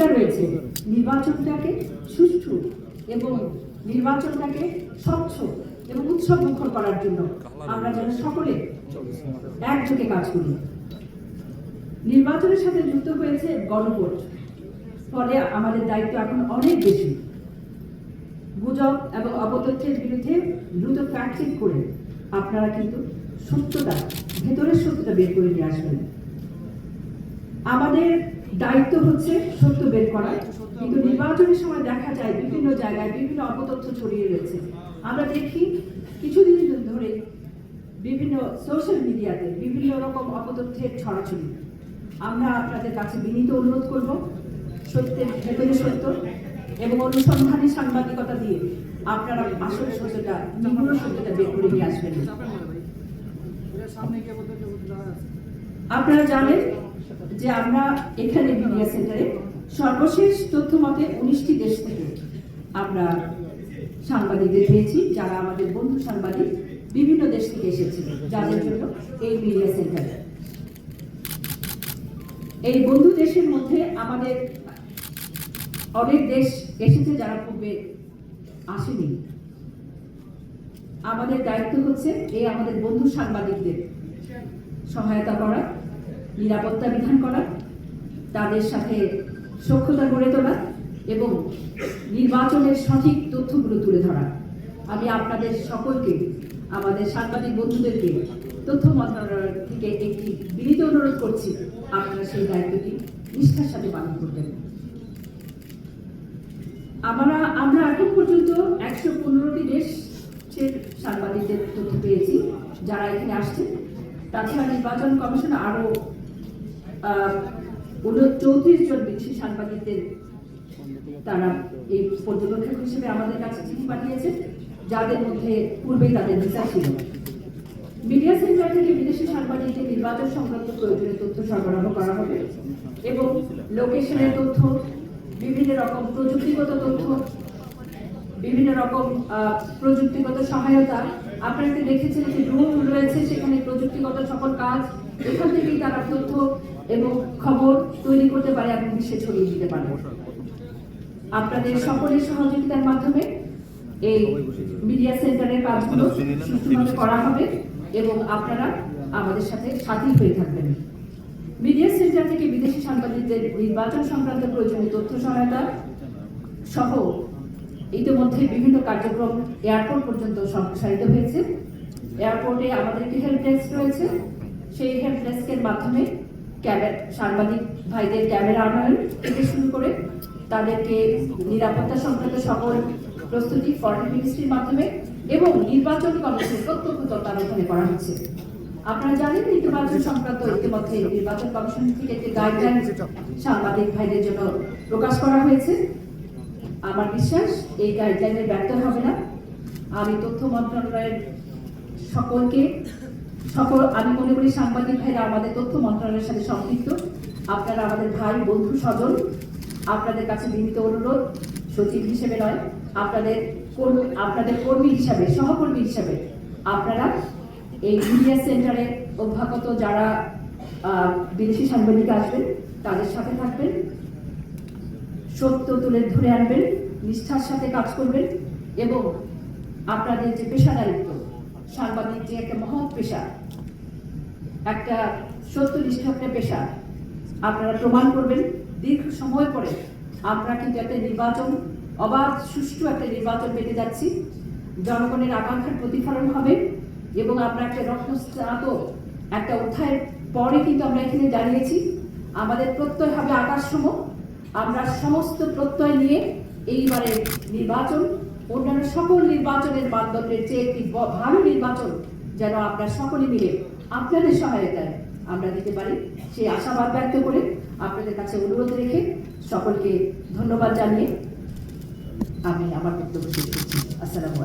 অধিকার রয়েছে। নির্বাচনটাকে সুষ্ঠু এবং নির্বাচনটাকে স্বচ্ছ এবং উৎসব মুখর করার জন্য আমরা যেন সকলে একযোগে কাজ করি। নির্বাচনের সাথে যুক্ত হয়েছে গণভোট। ফলে আমাদের দায়িত্ব এখন অনেক বেশি। গুজব এবং অপতথ্যের বিরুদ্ধে দ্রুত ফ্যাক্ট চেক করে আপনারা কিন্তু সত্যতা, ভেতরের সত্যটা বের করে নিয়ে আসবেন। আমাদের দায়িত্ব হচ্ছে সত্য বের করা। কিন্তু নির্বাচনের সময় দেখা যায় বিভিন্ন জায়গায় বিভিন্ন অপতথ্য ছড়িয়ে রয়েছে। আমরা দেখি কিছুদিন ধরে বিভিন্ন সোশ্যাল মিডিয়াতে বিভিন্ন রকম অপতথ্যের ছড়াছড়ি। আমরা আপনাদের কাছে বিনীত অনুরোধ করব, সত্যের ভেতরে সত্য এবং অনুসন্ধানী সাংবাদিকতা দিয়ে আপনারা আসল সত্যটা, নিগুড় সত্যটা বের করে নিয়ে আসবেন। আপনারা জানেন যে আমরা এখানে মিডিয়া সেন্টারে সর্বশেষ তথ্য মতে উনিশটি দেশ থেকে আমরা সাংবাদিকদের পেয়েছি, যারা আমাদের বন্ধু সাংবাদিক বিভিন্ন দেশ থেকে এসেছে যাদের জন্য এই মিডিয়া সেন্টারে এই বন্ধু দেশের মধ্যে আমাদের অনেক দেশ এসেছে যারা পূর্বে আসেনি। আমাদের দায়িত্ব হচ্ছে এই আমাদের বন্ধু সাংবাদিকদের সহায়তা করা। নিরাপত্তা বিধান করা, তাদের সাথে সক্ষতা গড়ে তোলা এবং নির্বাচনের সঠিক তথ্যগুলো তুলে ধরা। আমি আপনাদের সকলকে, আমাদের সাংবাদিক বন্ধুদেরকে তথ্য মন্ত্রণালয় থেকে একটি বিনীত অনুরোধ করছি, আপনারা সেই দায়িত্বটি নিষ্ঠার সাথে পালন করবেন। আমরা আমরা এখন পর্যন্ত একশো পনেরোটি দেশের সাংবাদিকদের তথ্য পেয়েছি, যারা এখানে আসছে তাছাড়া নির্বাচন কমিশন আরও চৌত্রিশ জন বিদেশি সাংবাদিকদের তারা এই পর্যবেক্ষক হিসেবে আমাদের কাছে চিঠি পাঠিয়েছে যাদের মধ্যে পূর্বেই তাদের ভিসা ছিল। মিডিয়া সেন্টার থেকে বিদেশি সাংবাদিকদের নির্বাচন সংক্রান্ত প্রয়োজনীয় তথ্য সরবরাহ করা হবে এবং লোকেশনের তথ্য, বিভিন্ন রকম প্রযুক্তিগত তথ্য, বিভিন্ন রকম প্রযুক্তিগত সহায়তা। আপনারা দেখেছেন যে রুম রয়েছে, সেখানে প্রযুক্তিগত সকল কাজ। এখান থেকেই তারা তথ্য এবং খবর তৈরি করতে পারে এবং বিশ্বে ছড়িয়ে দিতে পারে। আপনাদের সকলের সহযোগিতার মাধ্যমে এই মিডিয়া সেন্টারের কাজগুলো সুষ্ঠুভাবে করা হবে এবং আপনারা আমাদের সাথে সাথী হয়ে থাকবেন। মিডিয়া সেন্টার থেকে বিদেশি সাংবাদিকদের নির্বাচন সংক্রান্ত প্রয়োজনীয় তথ্য সহায়তা সহ ইতিমধ্যে বিভিন্ন কার্যক্রম এয়ারপোর্ট পর্যন্ত সম্প্রসারিত হয়েছে। এয়ারপোর্টে আমাদের একটি হেল্প ডেস্ক রয়েছে। সেই হেল্প ডেস্কের মাধ্যমে ক্যামেরা, সাংবাদিক ভাইদের ক্যামেরা আনয়ন থেকে শুরু করে তাদেরকে নিরাপত্তা সংক্রান্ত সকল প্রস্তুতি ফরেন মিনিস্ট্রির মাধ্যমে এবং নির্বাচন কমিশনের প্রত্যক্ষ তত্ত্বাবধানে করা হচ্ছে। আপনারা জানেন, নির্বাচন সংক্রান্ত ইতিমধ্যে নির্বাচন কমিশন থেকে একটি গাইডলাইন সাংবাদিক ভাইদের জন্য প্রকাশ করা হয়েছে। আমার বিশ্বাস, এই গাইডলাইনের ব্যর্থ হবে না। আমি তথ্য মন্ত্রণালয়ের সকলকে সকল, আমি মনে করি সাংবাদিক ভাইরা আমাদের তথ্য মন্ত্রণালয়ের সাথে সম্পৃক্ত। আপনারা আমাদের ভাই, বন্ধু, স্বজন, আপনাদের কাছে বিনীত অনুরোধ, সচিব হিসেবে নয়, আপনাদের কর্মী আপনাদের কর্মী হিসাবে, সহকর্মী হিসাবে আপনারা এই মিডিয়া সেন্টারে অভ্যাগত যারা বিদেশি সাংবাদিক আসবেন, তাদের সাথে থাকবেন, সত্য তুলে ধরে আনবেন, নিষ্ঠার সাথে কাজ করবেন এবং আপনাদের যে পেশাদারিত্ব সাংবাদিক যে একটা মহৎ পেশা। একটা সত্যনিষ্ঠ একটা পেশা। আপনারা প্রমাণ করবেন, দীর্ঘ সময় পরে আমরা কিন্তু একটা নির্বাচন, অবাধ, সুষ্ঠু একটা নির্বাচন পেতে যাচ্ছি। জনগণের আকাঙ্ক্ষার প্রতিফলন হবে এবং আমরা একটা রত্নস্নাত একটা অধ্যায়ের পরে কিন্তু আমরা এখানে দাঁড়িয়েছি আমাদের প্রত্যয় হবে আকাশসম আমরা সমস্ত প্রত্যয় নিয়ে এইবারের নির্বাচন, অন্যান্য সকল নির্বাচনের মানদণ্ডের চেয়ে একটি ভালো নির্বাচন যেন আপনার সকলে মিলে আপনাদের সহায়তায় আমরা দিতে পারি, সেই আশাবাদ ব্যক্ত করে আপনাদের কাছে অনুরোধ রেখে সকলকে ধন্যবাদ জানিয়ে আমি আমার বক্তব্য শেষ করছি।